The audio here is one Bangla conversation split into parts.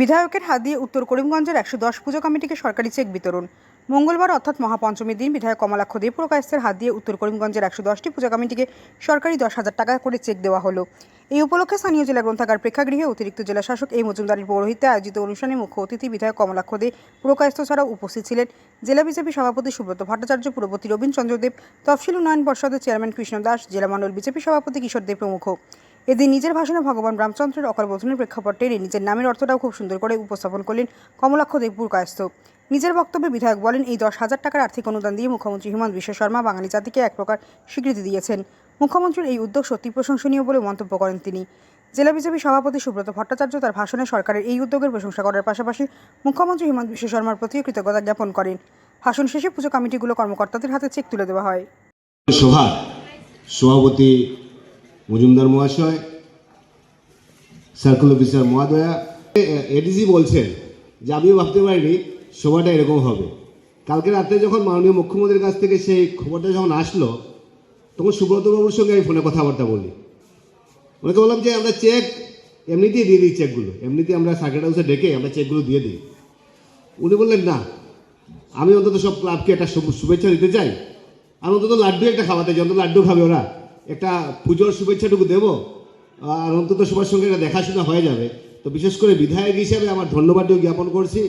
বিধায়কের হাত দিয়ে উত্তর করিমগঞ্জের একশো দশ পুজো কমিটিকে সরকারি চেক বিতরণ। মঙ্গলবার অর্থাৎ মহাপঞ্চমীর দিন বিধায়ক কমলাক্ষ দেব প্রকাশের হাত দিয়ে উত্তর করিমগঞ্জের একশো দশটি পূজা কমিটিকে সরকারি দশ হাজার টাকা করে চেক দেওয়া হলো। এই উপলক্ষে স্থানীয় জেলা গ্রন্থাগার প্রেক্ষাগৃহে অতিরিক্ত জেলা শাসক এই মজুমদারের পৌরোহিত্যে আয়োজিত অনুষ্ঠানে মুখ্য অতিথি বিধায়ক কমলাক্ষ দে পুরকায়স্থ ছাড়াও উপস্থিত ছিলেন জেলা বিজেপি সভাপতি সুব্রত ভট্টাচার্য পুরবর্তী রবীন চন্দ্র দেব তফসিল উন্নয়ন পর্ষদের চেয়ারম্যান কৃষ্ণ দাস, জেলা মণ্ডল বিজেপি সভাপতি কিশোর দেব প্রমুখ। এদিন নিজের ভাষণে ভগবান রামচন্দ্রের অকাল বোধনের প্রেক্ষাপট নিজের নামের অর্থটাও খুব সুন্দর করে উপস্থাপন করলেন কমলাক্ষ দেবপুর কায়স্থ। নিজের বক্তব্যে বিধায়ক বলেন, এই দশ হাজার টাকার আর্থিক অনুদান দিয়ে মুখ্যমন্ত্রী হিমন্ত বিশ্ব শর্মা বাঙালি জাতিকে এক প্রকার স্বীকৃতি দিয়েছেন। মুখ্যমন্ত্রীর এই উদ্যোগ সত্যি প্রশংসনীয় বলে মন্তব্য করেন তিনি। জেলা বিজেপি সভাপতি সুব্রত ভট্টাচার্য তার ভাষণে সরকারের এই উদ্যোগের প্রশংসা করার পাশাপাশি মুখ্যমন্ত্রী হিমন্ত বিশ্ব শর্মার প্রতিও কৃতজ্ঞতা জ্ঞাপন করেন। ভাষণ শেষে পুজো কমিটিগুলো কর্মকর্তাদের হাতে চেক তুলে দেওয়া হয়। সভার সভাপতি মজুমদার মহাশয় সার্কেল অফিসার মহাদয়া এডিসি বলছেন যে আমিও ভাবতে পারিনি সভাটা এরকম হবে। কালকে রাত্রে যখন মাননীয় মুখ্যমন্ত্রীর কাছ থেকে সেই খবরটা যখন আসলো, তখন সুব্রতবাবুর সঙ্গে আমি ফোনে কথাবার্তা বলি। ওনাকে বললাম যে, আমরা চেক এমনিতেই দিয়ে দিই চেকগুলো এমনিতেই আমরা সার্কেট হাউসে ডেকে আমরা চেকগুলো দিয়ে দিই। উনি বললেন, না, আমি অন্তত সব ক্লাবকে একটা শুভেচ্ছা দিতে চাই। আর অন্তত লাড্ডু একটা খাওয়াতে চাই, অন্তত লাড্ডু খাবে ওরা। একটা পুজোর শুভেচ্ছাটুকু দেবো, আর অন্তত সবার সঙ্গে একটা দেখাশোনা হয়ে যাবে। তো বিশেষ করে বিধায়ক হিসাবে আমার ধন্যবাদও জ্ঞাপন করছি।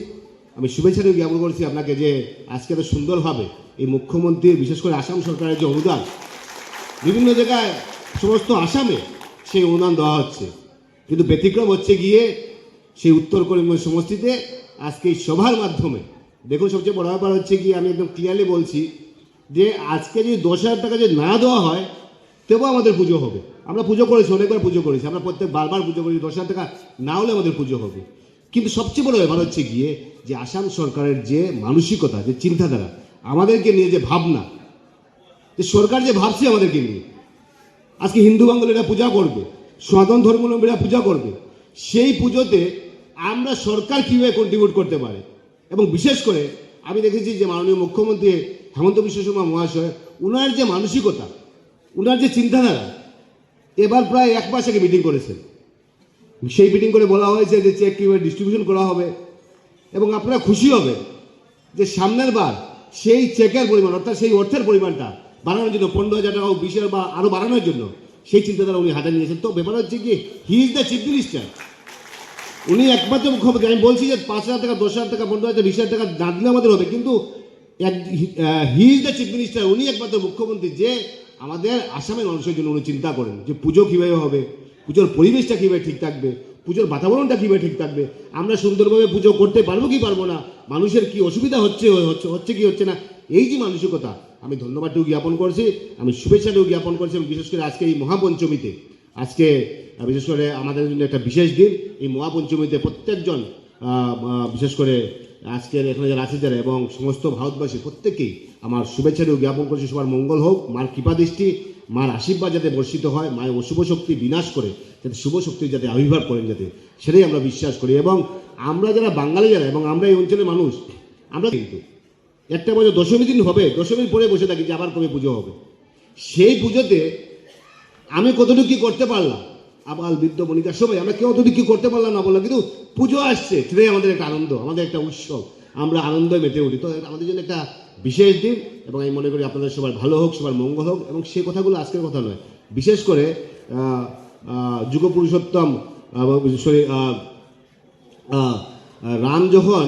আমি শুভেচ্ছাটাও জ্ঞাপন করছি আপনাকে যে আজকে তো সুন্দরভাবে এই মুখ্যমন্ত্রী, বিশেষ করে আসাম সরকারের যে অনুদান, বিভিন্ন জায়গায় সমস্ত আসামে সেই অনুদান দেওয়া হচ্ছে। কিন্তু ব্যতিক্রম হচ্ছে গিয়ে সেই উত্তর করিমগঞ্জ সমষ্টিতে আজকে এই সভার মাধ্যমে। দেখুন, সবচেয়ে বড় ব্যাপার হচ্ছে কি, আমি একদম ক্লিয়ারলি বলছি যে আজকে যদি দশ হাজার টাকা যদি না দেওয়া হয় তবুও আমাদের পুজো হবে। আমরা পুজো করেছি, অনেকবার পুজো করেছি। আমরা প্রত্যেক বারবার পুজো করি, দশ হাজার টাকা না হলে আমাদের পুজো হবে। কিন্তু সবচেয়ে বড় ব্যাপার হচ্ছে গিয়ে যে আসাম সরকারের যে মানসিকতা, যে চিন্তাধারা, আমাদেরকে নিয়ে যে ভাবনা, যে সরকার যে ভাবছে আমাদেরকে নিয়ে। আজকে হিন্দু বাঙালিরা পূজা করবে, সনাতন ধর্মাবলম্বীরা পূজা করবে। সেই পুজোতে আমরা সরকার কীভাবে কন্ট্রিবিউট করতে পারে? এবং বিশেষ করে আমি দেখেছি যে মাননীয় মুখ্যমন্ত্রী হেমন্ত বিশ্ব শর্মা মহাশয়, উনার যে মানসিকতা উনার যে চিন্তাধারা, এবার প্রায় এক মাস আগে মিটিং করেছেন সেই মিটিং করে বলা হয়েছে যে চেক কীভাবে ডিস্ট্রিবিউশন করা হবে, এবং আপনারা খুশি হবে যে সামনের বার সেই চেকের পরিমাণ, অর্থাৎ সেই অর্থের পরিমাণটা বাড়ানোর জন্য, পনেরো হাজার টাকা বিশ হাজার বা আরও বাড়ানোর জন্য সেই চিন্তাধারা উনি হাতে নিয়েছেন। তো ব্যাপার হচ্ছে কি he is the chief minister উনি একমাত্র মুখ্যমন্ত্রী। আমি বলছি যে পাঁচ হাজার টাকা, দশ হাজার টাকা, পনেরো হাজার বিশ হাজার টাকা না দিলে আমাদের হবে, কিন্তু he is the chief minister উনি একমাত্র মুখ্যমন্ত্রী যে আমাদের আসামের মানুষের জন্য উনি চিন্তা করেন যে পুজো কীভাবে হবে, পুজোর পরিবেশটা কীভাবে ঠিক থাকবে, পুজোর বাতাবরণটা কীভাবে ঠিক থাকবে, আমরা সুন্দরভাবে পুজো করতে পারব কি পারব না, মানুষের কি অসুবিধা হচ্ছে হচ্ছে হচ্ছে কি হচ্ছে না, এই যে মানসিকতা, আমি ধন্যবাদটুকু জ্ঞাপন করছি, আমি শুভেচ্ছাটুকু জ্ঞাপন করছি এবং বিশেষ করে আজকে এই মহাপঞ্চমীতে, আজকে, বিশেষ করে আমাদের জন্য একটা বিশেষ দিন, এই মহাপঞ্চমীতে প্রত্যেকজন বিশেষ করে আজকের এখানে যারা আছে যারা এবং সমস্ত ভারতবাসী, প্রত্যেকেই আমার শুভেচ্ছাটুকু জ্ঞাপন করছি। সবার মঙ্গল হোক, মার কৃপা দৃষ্টি, মার আশীর্বাদ যাতে বর্ষিত হয়, মায়ের অশুভ শক্তি বিনাশ করে, যাতে শুভ শক্তি যাতে আবির্ভাব করেন যাতে, সেটাই আমরা বিশ্বাস করি। এবং আমরা যারা বাঙালি যারা এবং আমরা এই অঞ্চলের মানুষ, আমরা কিন্তু একটা বছর দশমী দিন হবে, দশমীর পরে বসে থাকি যে আবার কবে পুজো হবে। সেই পুজোতে আমি কতটুকু কি করতে পারলাম? আবাল বৃদ্ধ বণিকা, সবাই আমরা কেউ কতটুকু কি করতে পারলাম না বললাম, কিন্তু পুজো আসছে, সেটাই আমাদের একটা আনন্দ, আমাদের একটা উৎসব, আমরা আনন্দ মেতে উঠি। তো আমাদের জন্য একটা বিশেষ দিন, এবং আমি মনে করি আপনাদের সবার ভালো হোক, সবার মঙ্গল হোক, এবং সেই কথাগুলো আজকের কথা নয়। বিশেষ করে যুগ পুরুষোত্তম সরি রাম যখন